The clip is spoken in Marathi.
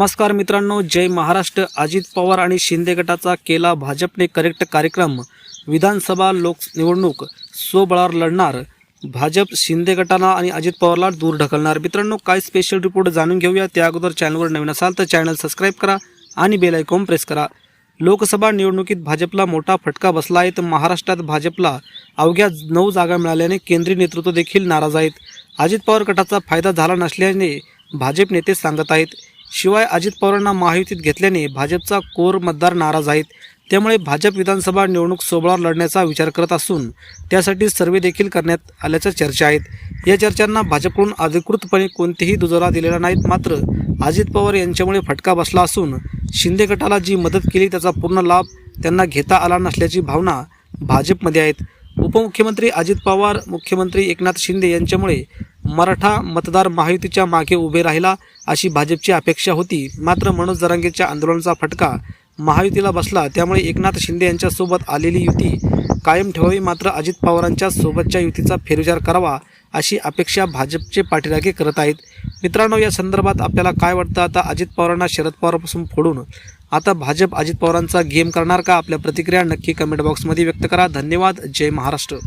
नमस्कार मित्रांनो जय महाराष्ट्र. अजित पवार आणि शिंदे गटाचा केला भाजपने करेक्ट कार्यक्रम. विधानसभा लोक निवडणूक स्वबळावर लढणार. भाजप शिंदे गटाला आणि अजित पवारला दूर ढकलणार. मित्रांनो काय स्पेशल रिपोर्ट जाणून घेऊया? त्या अगोदर चॅनलवर नवीन असाल तर चॅनल सबस्क्राईब करा आणि बेल आयकॉन प्रेस करा. लोकसभा निवडणुकीत भाजपला मोठा फटका बसला आहे तर महाराष्ट्रात भाजपला अवघ्या नऊ जागा मिळाल्याने केंद्रीय नेतृत्व देखील नाराज आहेत. अजित पवार गटाचा फायदा झाला नसल्याने भाजप नेते सांगत आहेत. शिवाय अजित पवारांना महायुतीत घेतल्याने भाजपचा कोर मतदार नाराज आहेत. त्यामुळे भाजप विधानसभा निवडणूक सोबळावर लढण्याचा विचार करत असून त्यासाठी सर्वे देखील करण्यात आल्याच्या चर्चा आहेत. या चर्चांना भाजपकडून अधिकृतपणे कोणतेही दुजोरा दिलेला नाहीत. मात्र अजित पवार यांच्यामुळे फटका बसला असून शिंदे गटाला जी मदत केली त्याचा पूर्ण लाभ त्यांना घेता आला नसल्याची भावना भाजपमध्ये आहेत. उपमुख्यमंत्री अजित पवार मुख्यमंत्री एकनाथ शिंदे यांच्यामुळे मराठा मतदार महायुतीच्या मागे उभे राहिला अशी भाजपची अपेक्षा होती. मात्र मनोज जरांगेच्या आंदोलनाचा फटका महायुतीला बसला. त्यामुळे एकनाथ शिंदे यांच्यासोबत आलेली युती कायम ठेवावी मात्र अजित पवारांच्या सोबतच्या युतीचा फेरविचार करावा अशी अपेक्षा भाजपचे पाठीराखे करत आहेत. मित्रांनो या संदर्भात आपल्याला काय वाटतं? आता अजित पवारांना शरद पवारपासून फोडून आता भाजप अजित पवारांचा गेम करणार का? आपल्या प्रतिक्रिया नक्की कमेंट बॉक्समध्ये व्यक्त करा. धन्यवाद. जय महाराष्ट्र.